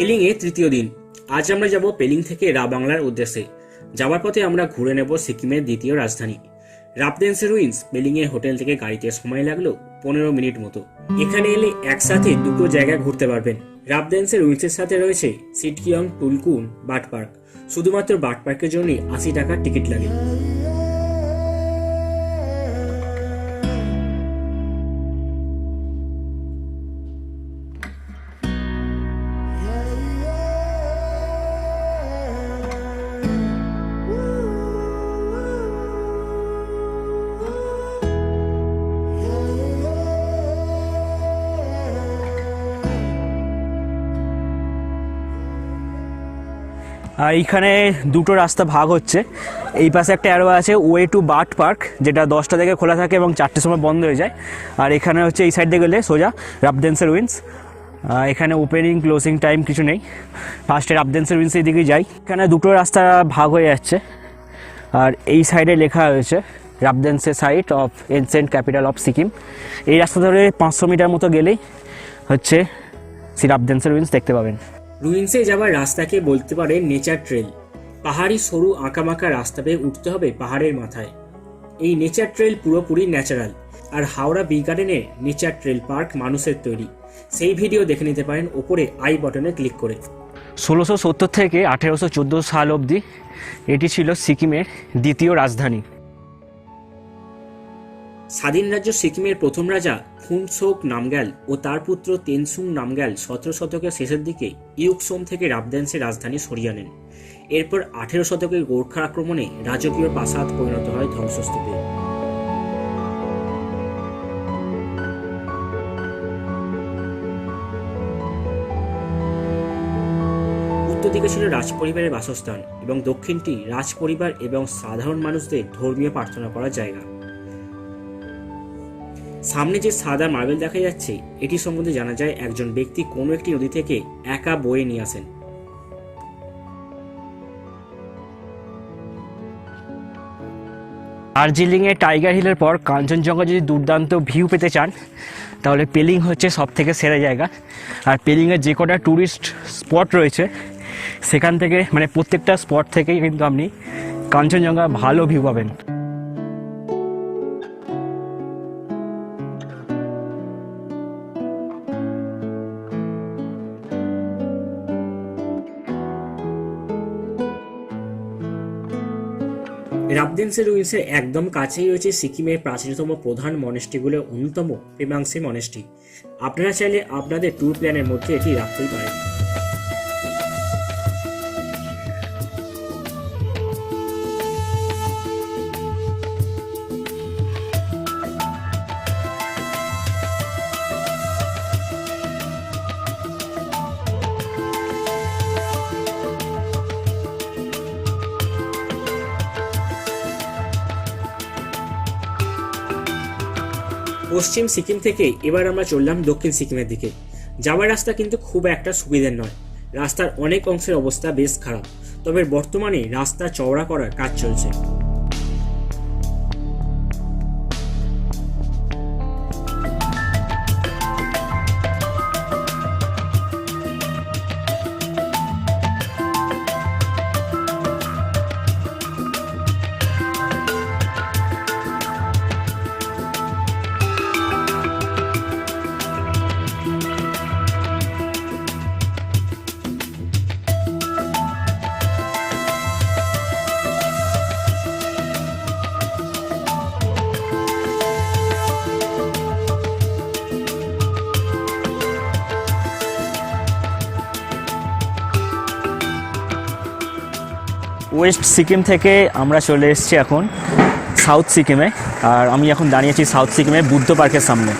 পেলিংয়ে তৃতীয় দিন। আজ আমরা যাব পেলিং থেকে রা বাংলার উদ্দেশ্যে। যাওয়ার পথে আমরা ঘুরে নেব সিকিমের দ্বিতীয় রাজধানী। রাপডেন্সের রুইন্স পেলিংয়ে হোটেল থেকে গাড়িতে সময় লাগল পনেরো মিনিট মতো। এখানে এলে একসাথে দুটো জায়গা ঘুরতে পারবেন। রাপডেন্সের রুইন্সের সাথে রয়েছে সিটকিয়ং, টুলকুন বাট পার্ক শুধুমাত্র বাট পার্কের জন্যই আশি টাকার টিকিট লাগে। এইখানে দুটো রাস্তা ভাগ হচ্ছে। এই পাশে একটা অ্যারো আছে ওয়ে টু বার্ট পার্ক যেটা দশটা থেকে খোলা থাকে এবং চারটের সময় বন্ধ হয়ে যায়। আর এখানে হচ্ছে এই সাইড গেলে সোজা রাবডেন্সের উইন্স এখানে ওপেনিং ক্লোজিং টাইম কিছু নেই। ফার্স্টে রাবডেন্সের উইন্স এই দিকেই যাই। এখানে দুটো রাস্তা ভাগ হয়ে যাচ্ছে। আর এই সাইডে লেখা হয়েছে রাবডেন্সের site of ancient capital of Sikkim এই রাস্তা ধরে পাঁচশো মিটার মতো গেলেই হচ্ছে সি রাবডেন্সের উইন্স দেখতে পাবেন। রুইন্সে যাওয়ার রাস্তাকে বলতে পারে নেচার ট্রেল। পাহাড়ি সরু আঁকামাকা রাস্তা পেয়ে উঠতে হবে পাহাড়ের মাথায়। এই নেচার ট্রেল পুরোপুরি ন্যাচারাল আর হাওড়া বি গার্ডেনের নেচার ট্রেল পার্ক মানুষের তৈরি। সেই ভিডিও দেখে নিতে পারেন ওপরে আই বটনে ক্লিক করে। ষোলোশো সত্তর থেকে আঠেরোশো চোদ্দ সাল অবধি এটি ছিল সিকিমের দ্বিতীয় রাজধানী। স্বাধীন রাজ্য সিকিমের প্রথম রাজা খুনসোক নামগ্যাল ও তার পুত্র তেনসুং নামগ্যাল সতেরো শতকের শেষের দিকে ইউকসোম থেকে রাবডেন্সের রাজধানী সরিয়ে নেন এরপর আঠেরো শতকের গোর্খা আক্রমণে রাজকীয় প্রাসাদ পরিণত হয় ধ্বংসস্তূপে। উত্তর দিকে ছিল রাজপরিবারের বাসস্থান এবং দক্ষিণটি রাজপরিবার এবং সাধারণ মানুষদের ধর্মীয় প্রার্থনা করার জায়গা। সামনে যে সাদা মার্বেল দেখা যাচ্ছে, এটি সম্বন্ধে জানা যায় একজন ব্যক্তি কোনো একটি নদী থেকে একা বয়ে নিয়ে আসেন। দার্জিলিংয়ে টাইগার হিলের পর কাঞ্চনজঙ্ঘা যদি দুর্দান্ত ভিউ পেতে চান, তাহলে পেলিং হচ্ছে সব থেকে সেরা জায়গা। আর পেলিংয়ের যে কটা ট্যুরিস্ট স্পট রয়েছে, সেখান থেকে মানে প্রত্যেকটা স্পট থেকেই কিন্তু আপনি কাঞ্চনজঙ্ঘা ভালো ভিউ পাবেন। রাবদেন্সের রুইন্সের একদম কাছেই রয়েছে সিকিমের প্রাচীনতম প্রধান মনেস্ট্রিগুলোর অন্যতম পেমাংসি মনেস্ট্রি আপনারা চাইলে আপনাদের ট্যুর প্ল্যানের মধ্যে এটি রাখতেই পারেন। পশ্চিম সিকিম থেকে এবার আমরা চললাম দক্ষিণ সিকিমের দিকে। যাওয়ার রাস্তা কিন্তু খুব একটা সুবিধের নয়। রাস্তার অনেক অংশের অবস্থা বেশ খারাপ। তবে বর্তমানে রাস্তা চওড়া করার কাজ চলছে। ওয়েস্ট সিকিম থেকে আমরা চলে এসেছি এখন সাউথ সিকিমে। আর আমি এখন দাঁড়িয়েছি সাউথ সিকিমে বুদ্ধ পার্কের সামনে।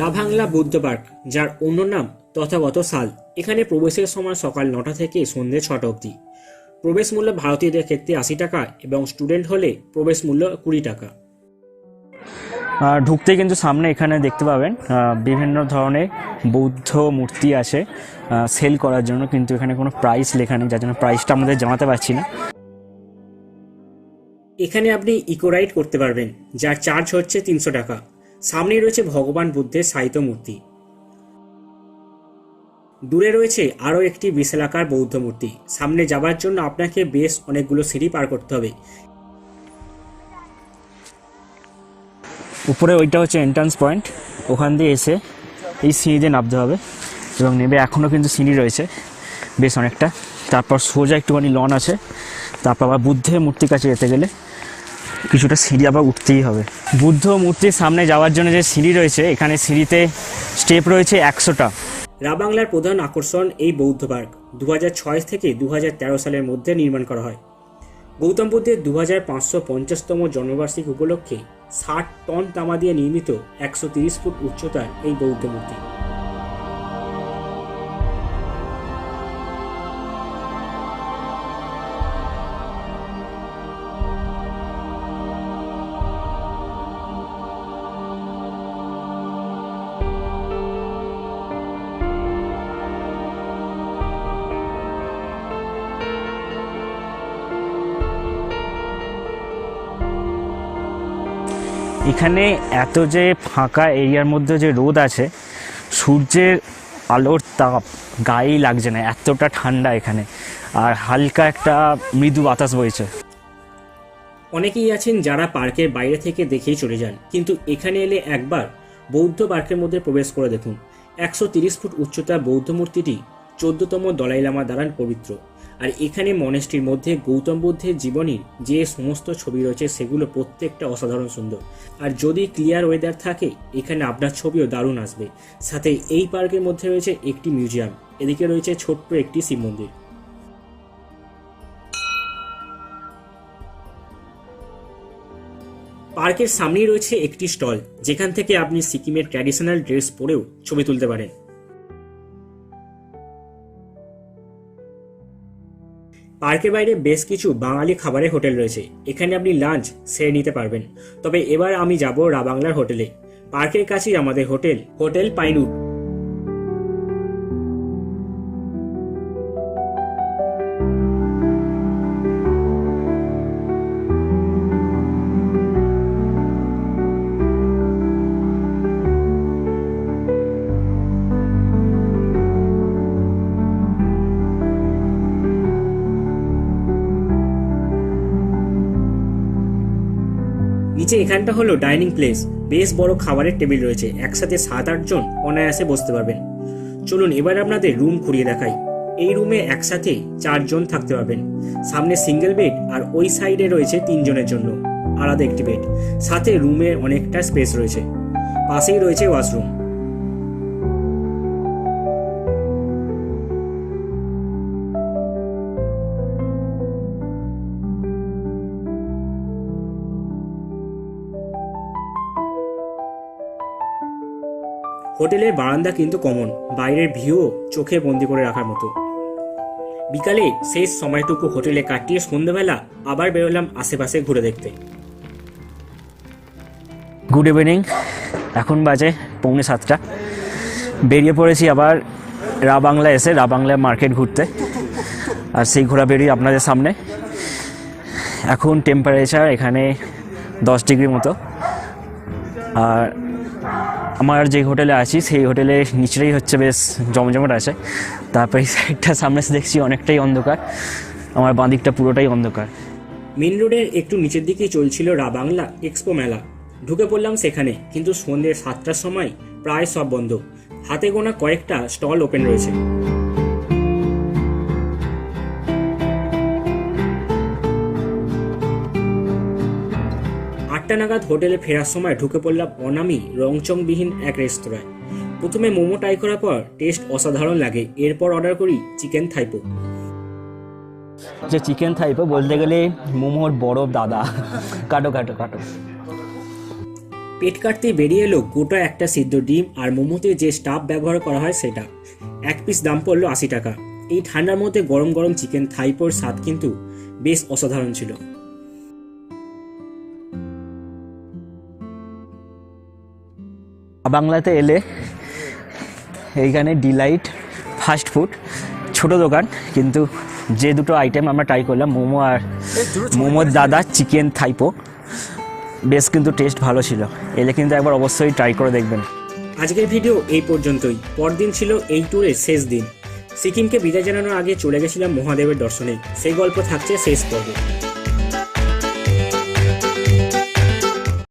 রাভাংলা বুদ্ধ পার্ক, যার অন্য নাম তথাগত সাল। এখানে প্রবেশের সময় সকাল নটা থেকে সন্ধ্যে ছটা অবধি। প্রবেশ মূল্য ভারতীয়দের ক্ষেত্রে আশি টাকা এবং স্টুডেন্ট হলে প্রবেশ মূল্য কুড়ি টাকা। আর ঢুকতেই কিন্তু সামনে এখানে দেখতে পাবেন বিভিন্ন ধরনের বৌদ্ধ মূর্তি আছে সেল করার জন্য কিন্তু এখানে কোনো প্রাইস লেখা নেই যার জন্য প্রাইসটা আমাদের জানাতে পারছি না। এখানে আপনি ইকো রাইড করতে পারবেন যার চার্জ হচ্ছে তিনশো টাকা। সামনে রয়েছে ভগবান বুদ্ধের সাহিত্য মূর্তি। দূরে রয়েছে আরও একটি বিশালাকার বৌদ্ধ মূর্তি। সামনে যাবার জন্য আপনাকে বেশ অনেকগুলো সিঁড়ি পার করতে হবে। উপরে ওইটা হচ্ছে এন্ট্রান্স পয়েন্ট ওখান দিয়ে এসে এই সিঁড়ি দিয়ে নামতে হবে এবং নেবে এখনও কিন্তু সিঁড়ি রয়েছে বেশ অনেকটা। তারপর সোজা একটুখানি লন আছে। তারপর আবার বুদ্ধের মূর্তির কাছে যেতে গেলে কিছুটা সিঁড়ি আবার উঠতেই হবে। বুদ্ধ মূর্তির সামনে যাওয়ার জন্য যে সিঁড়ি রয়েছে, এখানে সিঁড়িতে স্টেপ রয়েছে একশোটা। রাবাংলার প্রধান আকর্ষণ এই বৌদ্ধ পার্ক দু হাজার ছয় থেকে দু হাজার তেরো সালের মধ্যে নির্মাণ করা হয়। গৌতম বুদ্ধের দু হাজার পাঁচশো পঞ্চাশতম জন্মবার্ষিকী উপলক্ষে ষাট টন তামা দিয়ে নির্মিত একশো তিরিশ ফুট উচ্চতার এই বৌদ্ধ মূর্তি। এখানে এত যে ফাঁকা এরিয়ার মধ্যে যে রোদ আছে, সূর্যের আলোর তাপ গায়েই লাগছে না, এতটা ঠান্ডা এখানে। আর হালকা একটা মৃদু বাতাস বইছে। অনেকেই আছেন যারা পার্কের বাইরে থেকে দেখেই চলে যান, কিন্তু এখানে এলে একবার বৌদ্ধ পার্কের মধ্যে প্রবেশ করে দেখুন। একশো ফুট উচ্চতার বৌদ্ধ মূর্তিটি চোদ্দতম দলাই লামা দ্বারা পবিত্র। আর এখানে মনেস্ট্রির মধ্যে গৌতম বুদ্ধের জীবনীর যে সমস্ত ছবি রয়েছে সেগুলো প্রত্যেকটা অসাধারণ সুন্দর। আর যদি ক্লিয়ার ওয়েদার থাকে, এখানে আপনার ছবিও দারুণ আসবে। সাথে এই পার্কের মধ্যে রয়েছে একটি মিউজিয়াম, এদিকে রয়েছে ছোট্ট একটি শিব মন্দির। পার্কের সামনেই রয়েছে একটি স্টল, যেখান থেকে আপনি সিকিমের ট্র্যাডিশনাল ড্রেস পরেও ছবি তুলতে পারেন। পার্কের বাইরে বেশ কিছু বাঙালি খাবারের হোটেল রয়েছে। এখানে আপনি লাঞ্চ সেরে নিতে পারবেন। তবে এবার আমি যাব রাবাংলার হোটেলে। পার্কের কাছেই আমাদের হোটেল হোটেল পাইনুট নিচে এখানটা হলো ডাইনিং প্লেস, বেশ বড় খাবারের টেবিল রয়েছে, একসাথে সাত আটজন অনায়াসে বসতে পারবেন। চলুন এবার আপনাদের রুম ঘুরিয়ে দেখাই। এই রুমে একসাথে চারজন থাকতে পারবেন। সামনে সিঙ্গেল বেড আর ওই সাইডে রয়েছে তিনজনের জন্য আলাদা একটি বেড। সাথে রুমে অনেকটা স্পেস রয়েছে। পাশেই রয়েছে ওয়াশরুম। হোটেলের বারান্দা কিন্তু কমন, বাইরের ভিউও চোখে বন্দি করে রাখার মতো। বিকালে শেষ সময়টুকু হোটেলে কাটিয়ে সন্ধ্যেবেলা আবার বেরোলাম আশেপাশে ঘুরে দেখতে। গুড ইভিনিং এখন বাজে পৌনে সাতটা। বেরিয়ে পড়েছি আবার রা বাংলা এসে, রা বাংলা মার্কেট ঘুরতে। আর সেই ঘোরা বেরিয়ে আপনাদের সামনে। এখন টেম্পারেচার এখানে দশ ডিগ্রি মতো। আর আমার যে হোটেলে আছি, সেই হোটেলে নিচেই হচ্ছে বেশ জমজমাট আছে। তারপরে সাইডটা সামনে দেখছি অনেকটাই অন্ধকার। আমার বাঁদিকটা পুরোটাই অন্ধকার। মেন রোডের একটু নিচের দিকেই চলছিল রাবাংলা এক্সপো মেলা। ঢুকে পড়লাম সেখানে, কিন্তু সন্ধ্যে সাতটার সময় প্রায় সব বন্ধ। হাতে গোনা কয়েকটা স্টল ওপেন রয়েছে। আটটা নাগাদ হোটেলে ফেরার সময় ঢুকে পড়লাম অনামি রংচংবিহীন এক রেস্তোরাঁয়। প্রথমে মোমো ট্রাই করার পর টেস্ট অসাধারণ লাগে। এরপর অর্ডার করি চিকেন থাইপো। যে চিকেন থাইপো বলতে গেলে মোমোর বড় দাদা। কাটো কাটো কাটো। পেট কাটতে বেরিয়ে এলো গোটা একটা সিদ্ধ ডিম আর মোমোতে যে স্টাফ ব্যবহার করা হয় সেটা। এক পিস দাম পড়ল আশি টাকা। এই ঠান্ডার মধ্যে গরম গরম চিকেন থাইপোর স্বাদ কিন্তু বেশ অসাধারণ ছিল। বাংলাতে এলে এইখানে ডিলাইট ফাস্ট ফুড ছোট দোকান কিন্তু যে দুটো আইটেম আমরা ট্রাই করলাম মোমো আর মোমোর দাদা চিকেন থাইপো বেশ কিন্তু টেস্ট ভালো ছিল। এলে কিন্তু একবার অবশ্যই ট্রাই করে দেখবেন। আজকের ভিডিও এই পর্যন্তই। পরদিন ছিল এই ট্যুরের শেষ দিন। সিকিমকে বিদায় জানানোর আগে চলে গেছিলাম মহাদেবের দর্শনে। সেই গল্প থাকছে শেষ পর্বে।